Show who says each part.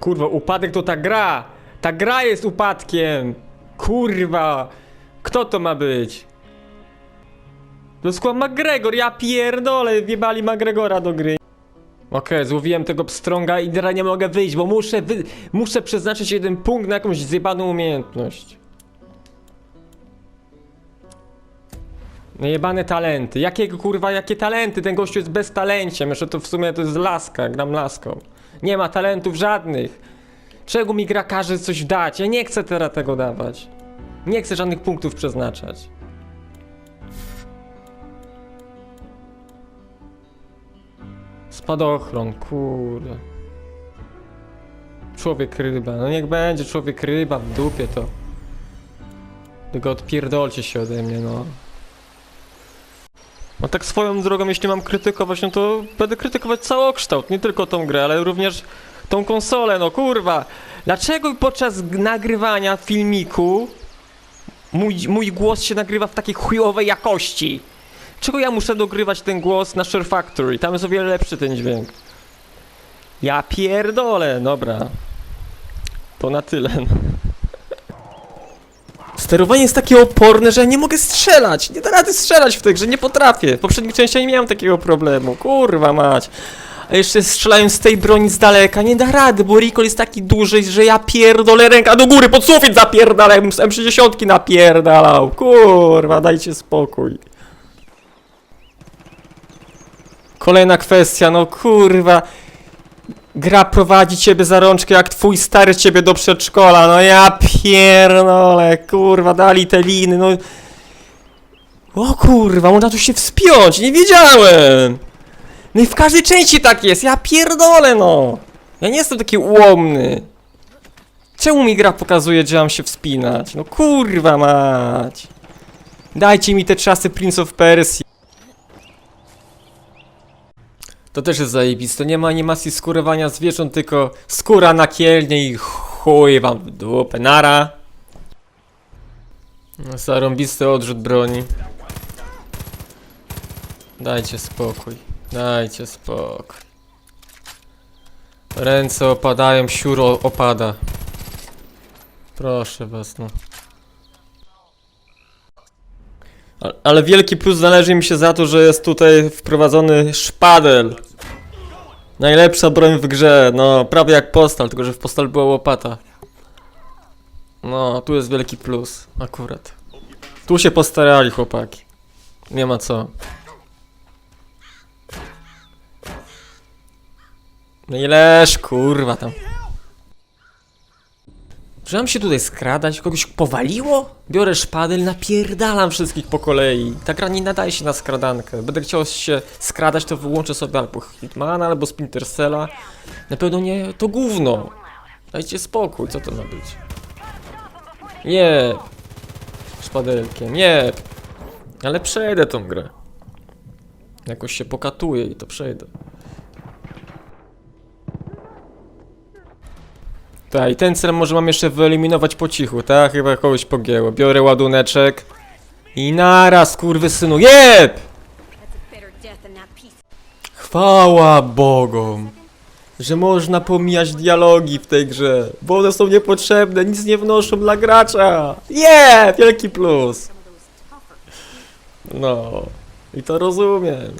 Speaker 1: Kurwa, upadek to ta gra! Ta gra jest upadkiem! Kurwa! Kto to ma być? To skład McGregor, ja pierdolę, wjebali McGregora do gry. Okej, złowiłem tego pstrąga i teraz nie mogę wyjść, bo muszę, wy... muszę przeznaczyć jeden punkt na jakąś zjebaną umiejętność. No jebane talenty. Jakiego kurwa, jakie talenty? Ten gościu jest bez talenciem. Jeszcze to w sumie to jest laska, gram laską. Nie ma talentów żadnych. Czego mi gra każe coś dać? Ja nie chcę teraz tego dawać. Nie chcę żadnych punktów przeznaczać. Spadochron, kurde. Człowiek ryba, no niech będzie człowiek ryba w dupie to. Tylko odpierdolcie się ode mnie, no. No tak swoją drogą, jeśli mam krytykować, no to będę krytykować całokształt, nie tylko tą grę, ale również tą konsolę, no kurwa. Dlaczego podczas nagrywania filmiku mój, mój głos się nagrywa w takiej chujowej jakości? Czego ja muszę dogrywać ten głos na Share Factory? Tam jest o wiele lepszy ten dźwięk. Ja pierdolę, dobra. To na tyle. Sterowanie jest takie oporne, że ja nie mogę strzelać. Nie da rady strzelać w tej grze, nie potrafię. W poprzednich częściach nie miałem takiego problemu. Kurwa mać. A jeszcze strzelając z tej broni z daleka, nie da rady, bo recoil jest taki duży, że ja pierdolę ręka do góry, pod sufit zapierdalałem, z M60 napierdalał. Kurwa, dajcie spokój. Kolejna kwestia, no kurwa. Gra prowadzi ciebie za rączkę jak twój stary ciebie do przedszkola, no ja pierdolę, kurwa, dali te liny, no... O kurwa, można tu się wspiąć, nie wiedziałem! No i w każdej części tak jest, ja pierdolę, no! Ja nie jestem taki ułomny. Czemu mi gra pokazuje, że mam się wspinać? No kurwa mać! Dajcie mi te czasy Prince of Persia. To też jest zajebiste. Nie ma animacji skórowania zwierząt, tylko skóra na kielnie i chuj wam w dupę. Nara. No, Zarąbisty odrzut broni. Dajcie spokój. Dajcie spokój. Ręce opadają, siur o- opada. Proszę was, no. A- Ale wielki plus należy mi się za to, że jest tutaj wprowadzony szpadel. Najlepsza broń w grze, no prawie jak postal, tylko że w postal była łopata. No, tu jest wielki plus, akurat. Tu się postarali chłopaki. Nie ma co. No ileż kurwa tam. Czy mam się tutaj skradać? Kogoś powaliło? Biorę szpadel, napierdalam wszystkich po kolei. Ta gra nie nadaje się na skradankę. Będę chciał się skradać, to wyłączę sobie albo Hitmana, albo Splinter Cella. Na pewno nie to gówno. Dajcie spokój, co to ma być? Nie. Szpadelkiem, nie. Ale przejdę tą grę. Jakoś się pokatuję i to przejdę. Tak, i ten cel może mam jeszcze wyeliminować po cichu, tak? Chyba kogoś pogięło. Biorę ładuneczek. I naraz, kurwy synu, jeb! Chwała Bogom, że można pomijać dialogi w tej grze, bo one są niepotrzebne, nic nie wnoszą dla gracza. Je, wielki plus. No, i to rozumiem.